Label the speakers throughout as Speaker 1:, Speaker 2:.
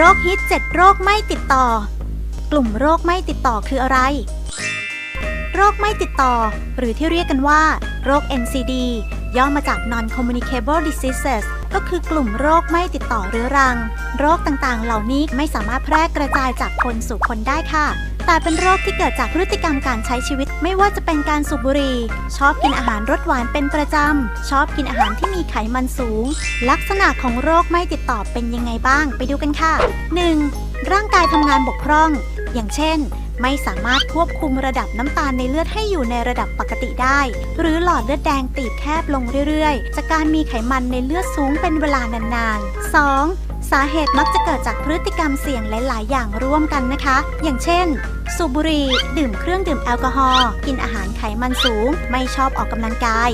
Speaker 1: โรคฮิต 7 โรคไม่ติดต่อ กลุ่มโรคไม่ติดต่อคืออะไร โรคไม่ติดต่อ หรือที่เรียกกันว่า โรค NCD ย่อมาจาก Non-Communicable Diseases ก็คือกลุ่มโรคไม่ติดต่อเรื้อรัง โรคต่างๆ เหล่านี้ไม่สามารถแพร่กระจายจากคนสู่คนได้ค่ะ แต่เป็นโรคที่เกิดจากพฤติกรรมการใช้ชีวิต ไม่ว่าจะเป็นการสูบบุหรี่ ชอบกินอาหารรสหวานเป็นประจำ ชอบกินอาหารที่มีไขมันสูง ลักษณะของโรคไม่ติดต่อเป็นยังไงบ้างไปดูกันค่ะ 1. ร่างกายทำงานบกพร่อง อย่างเช่นไม่สามารถควบคุมระดับน้ำตาลในเลือดให้อยู่ในระดับปกติได้ หรือหลอดเลือดแดงตีบแคบลงเรื่อยๆ จากการมีไขมันในเลือดสูงเป็นเวลานานๆ 2. สาเหตุมักจะเกิดจากพฤติกรรมเสี่ยงหลาย ๆ อย่างร่วมกันนะคะ อย่างเช่น สูบบุหรี่ดื่มเครื่องดื่มแอลกอฮอล์กินอาหารไขมันสูง ไม่ชอบออกกำลังกาย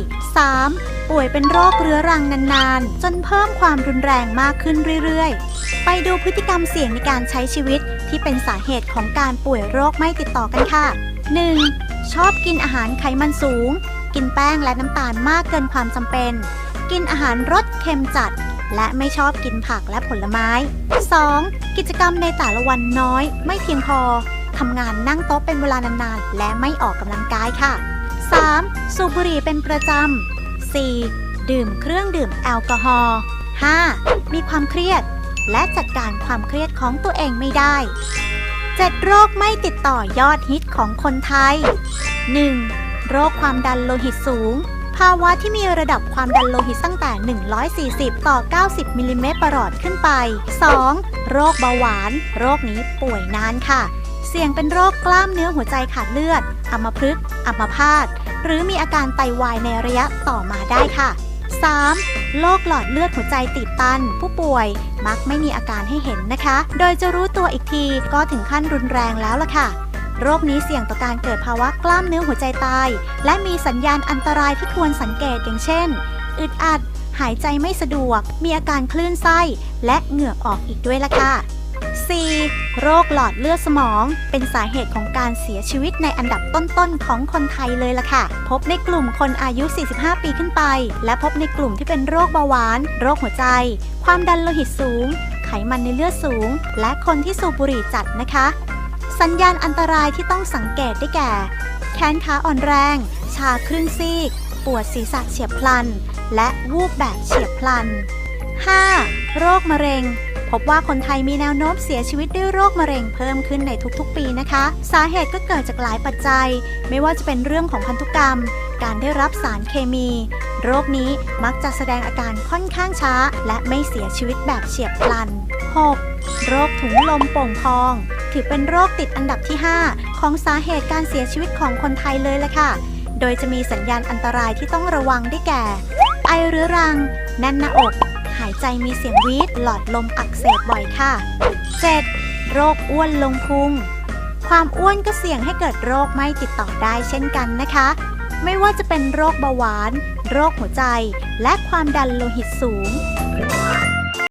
Speaker 1: 3. ป่วยเป็นโรคเรื้อรังนาน ๆ จนเพิ่มความรุนแรงมากขึ้นเรื่อย ๆ ไปดูพฤติกรรมเสี่ยงในการใช้ชีวิต ที่เป็นสาเหตุของการป่วยโรคไม่ติดต่อกันค่ะ 1. ชอบกินอาหารไขมันสูง กินแป้งและน้ำตาลมากเกินความจำเป็น กินอาหารรสเค็มจัด และไม่ชอบกินผักและผลไม้ 2. กิจกรรมในแต่ละวันน้อย ไม่เพียงพอทำงานนั่งโต๊ะเป็นเวลานานๆ และไม่ออกกำลังกายค่ะ 3. สูบบุหรี่เป็นประจำ 4. ดื่มเครื่องดื่มแอลกอฮอล์ 5. มีความเครียด และจัดการความเครียดของตัวเองไม่ได้ 7 โรคไม่ติดต่อยอดฮิตของคนไทย 1. โรคความดันโลหิตสูง ภาวะที่มีระดับความดันโลหิตตั้งแต่ 140 ต่อ 90 มิลลิเมตรประหลอดขึ้นไป 2. โรคเบาหวาน โรคนี้ป่วยนานค่ะ เสี่ยงเป็นโรคกล้ามเนื้อหัวใจขาดเลือด อัมพฤกษ์อัมพาต หรือมีอาการไตวายในระยะต่อมาได้ค่ะ 3. โรคหลอดเลือดหัวใจตีบตัน ผู้ป่วยมักไม่มีอาการให้เห็นนะคะ โดยจะรู้ตัวอีกทีก็ถึงขั้นรุนแรงแล้วล่ะค่ะ โรคนี้เสี่ยงต่อการเกิดภาวะกล้ามเนื้อหัวใจตาย และมีสัญญาณอันตรายที่ควรสังเกตอย่างเช่น อึดอัด หายใจไม่สะดวก มีอาการคลื่นไส้ และเหงื่อออกอีกด้วยล่ะค่ะ 4. โรคหลอดเลือดสมอง เป็นสาเหตุของการเสียชีวิตในอันดับต้นๆของคนไทยเลยล่ะค่ะ พบในกลุ่มคนอายุ 45 ปีขึ้นไป และพบในกลุ่มที่เป็นโรคเบาหวาน โรคหัวใจ ความดันโลหิตสูง ไขมันในเลือดสูง และคนที่สูบบุหรี่จัดนะคะ สัญญาณอันตรายที่ต้องสังเกตได้แก่ แขนขาอ่อนแรง ชาครึ่งซีก ปวดศีรษะเฉียบพลัน และวูบแบบเฉียบพลัน 5. โรคมะเร็ง พบว่าคนไทยมีแนวโน้มเสียชีวิตด้วยโรคมะเร็งเพิ่มขึ้นในทุกๆ ปีนะคะ สาเหตุก็เกิดจากหลายปัจจัย ไม่ว่าจะเป็นเรื่องของพันธุกรรม การได้รับสารเคมี โรคนี้มักจะแสดงอาการค่อนข้างช้า และไม่เสียชีวิตแบบเฉียบพลัน 6. โรคถุงลมโป่งพอง ถือเป็นโรคติดอันดับที่ 5 ของสาเหตุการเสียชีวิตของคนไทยเลยละค่ะ โดยจะมีสัญญาณอันตรายที่ต้องระวังได้แก่ ไอเรื้อรัง แน่นหน้าอก หายใจมีเสียงวีดหลอดลมอักเสบบ่อยค่ะ 7. โรคอ้วนลงพุง ความอ้วนก็เสี่ยงให้เกิดโรคไม่ติดต่อได้เช่นกันนะคะ ไม่ว่าจะเป็นโรคเบาหวาน โรคหัวใจ และความดันโลหิตสูง